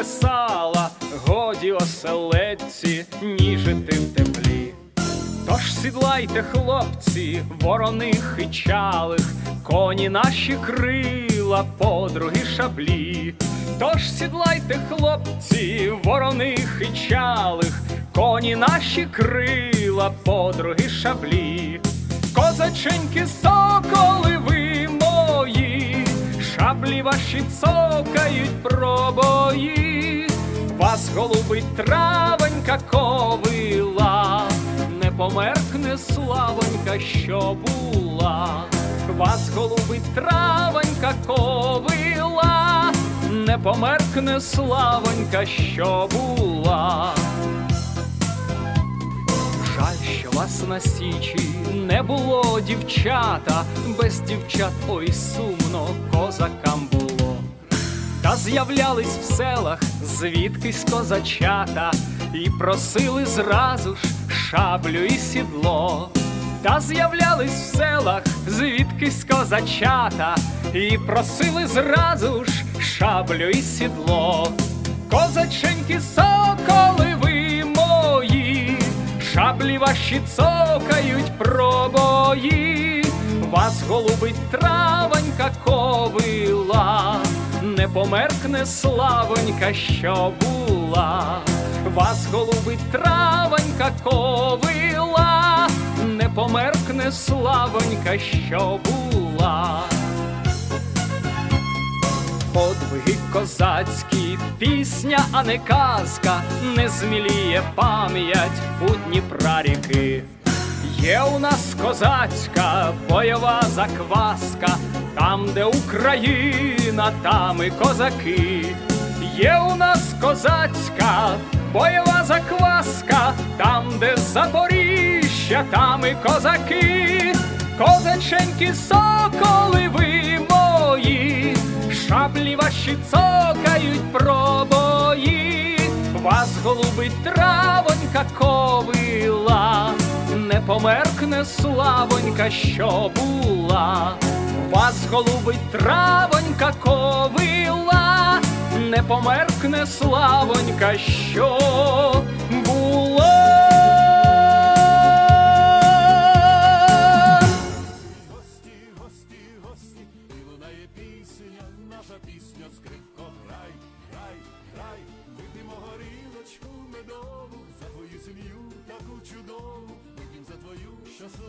кресала, годі оселедці, ніжити в теплі. Тож сідлайте, хлопці, вороних і чалих, коні наші крила, подруги шаблі. Тож сідлайте, хлопці, вороних і чалих, коні наші крила, подруги шаблі. Козаченьки, соколи шаблі ваші цокають пробої, вас голубить травонька ковила, не померкне славонька, що була, вас голубить травонька ковила, не померкне славонька, що була. Вас на січі не було дівчата, без дівчат ой сумно козакам було. Та з'являлись в селах звідкись козачата, і просили зразу ж шаблю і сідло. Та з'являлись в селах звідкись козачата, і просили зразу ж шаблю і сідло. Козаченьки, соколи шаблі ваші цокають пробої, вас голубить травонька ковила, не померкне славонька, що була, вас голубить травонька ковила, не померкне славонька, що була. Подвиги козацькі, пісня, а не казка, не зміліє пам'ять у Дніпра ріки. Є у нас козацька бойова закваска, там, де Україна, там і козаки. Є у нас козацька бойова закваска, там, де Запоріжжя, там і козаки. Козаченьки, соколи ви шаблі ваші цокають пробої, вас голубить травонька ковила, не померкне славонька, що була, вас голубить травонька ковила, не померкне славонька, що горілочку медову, за твою сім'ю таку чудову, вип'ємо за твою щасливу